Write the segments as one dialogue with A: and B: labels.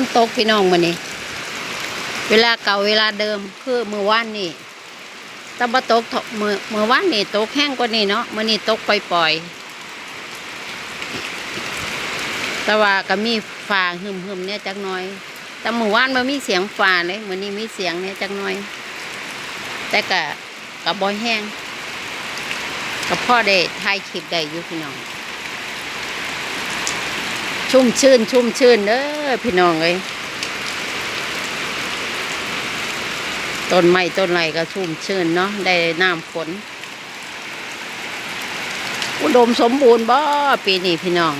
A: นตกพี่น้องมานี่เวลาเก่าเวลาเดิมคือมือว่านนี่ตะบะตกเถาะมือมือว่านนี่ตกแห้งกว่านี่เนาะมือนี่ตกปล่อยๆแต่ว่าก็มีฟ้าหึมหึมเนี่ยจักน่อย แต่มือว่านมันมีเสียงฟาเลยมือนี้มีเสียงเนี่ยจักน่อย แต่กะกับบอยแห้งกับพ่อได้ถ่ายคลิปได้อยู่พี่น้อง ชุ่มชื่น ชุ่มชื่นเด้อพี่น้องเอ้ยต้นไม้ต้นไรก็ชุ่มชื่นเนาะได้น้ำฝนอุดมสมบูรณ์บ่ปีนี้พี่น้อง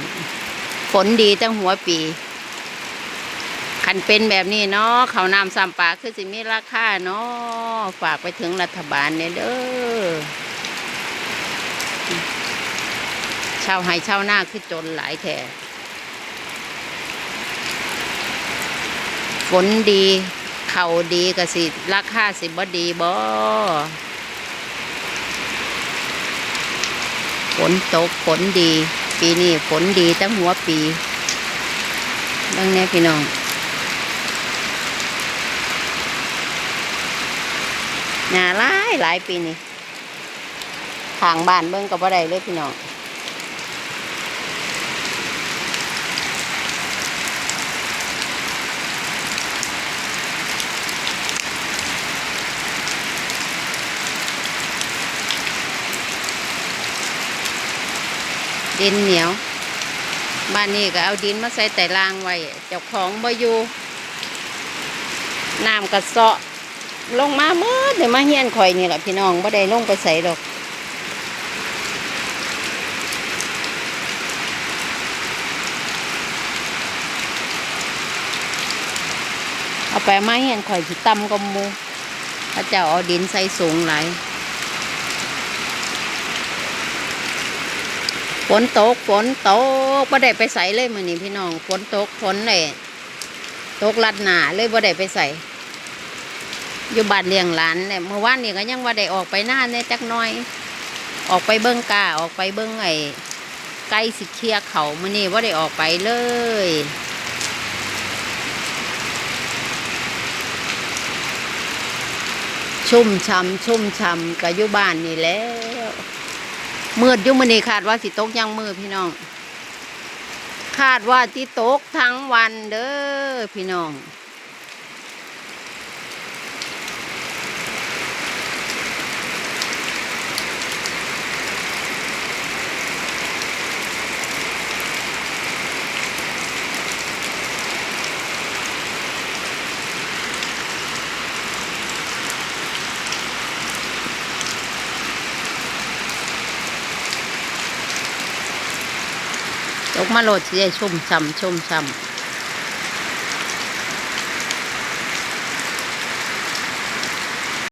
A: ฝนดีตั้งหัวปีคันเป็นแบบนี้เนาะเขาน้ำซ้ำปลาคือสิมีราคาเนาะฝากไปถึงรัฐบาลเนี่ยเด้อชาวไห้ชาวนาคือจนหลายแท้ ฝนดี เข่าดีก็สิราคาสิบ่ดีบ่ฝนตกฝนดี ปีนี้ฝนดีตั้งหัวปีดังนี้พี่น้องหนาหลายหลายปีนี่ทางบ้านเบิ่งก็บ่ได้เลยพี่น้อง ดินเหนียว บ้านนี้ก็เอาดินมาใส่แต่รางไว้ เจ้าของบ่อยู่น้ำกระเซาะลงมาเมื่อเดี๋ยวมาเฮียนข่อยนี่แหละพี่น้องบ่ได้ลงไปใส่ดอกเอาไปมาเฮียนข่อยสิต่ำกมูพระเจ้าเอาดินใส่สูงหลาย ฝนตกฝนตกบ่ได้ไปใส่เลยมื้อนี้พี่น้องฝนตกฝนเลยตกลัดหนาเลยบ่ได้ไปใส่อยู่บ้านเลี้ยงหลานเนี่ยเมื่อวานนี่ก็ยังว่าได้ออกไปหน้าเนี่ยจักน้อย ออกไปเบิ้งกาออกไปเบิ้งไอ้ไก่สิเคียเขามื่อนี้ว่าได้ออกไปเลยชุ่มช่ำชุ่มช่ำกับอยู่บ้านนี่แล้ว มืดอยู่มื่อนี้คาดว่าสิตกยังมือพี่น้อง คาดว่าที่ตกทั้งวันเด้อพี่น้อง ตกมาโหลดสิได้ชุ่มช่ำชุ่มช่ำ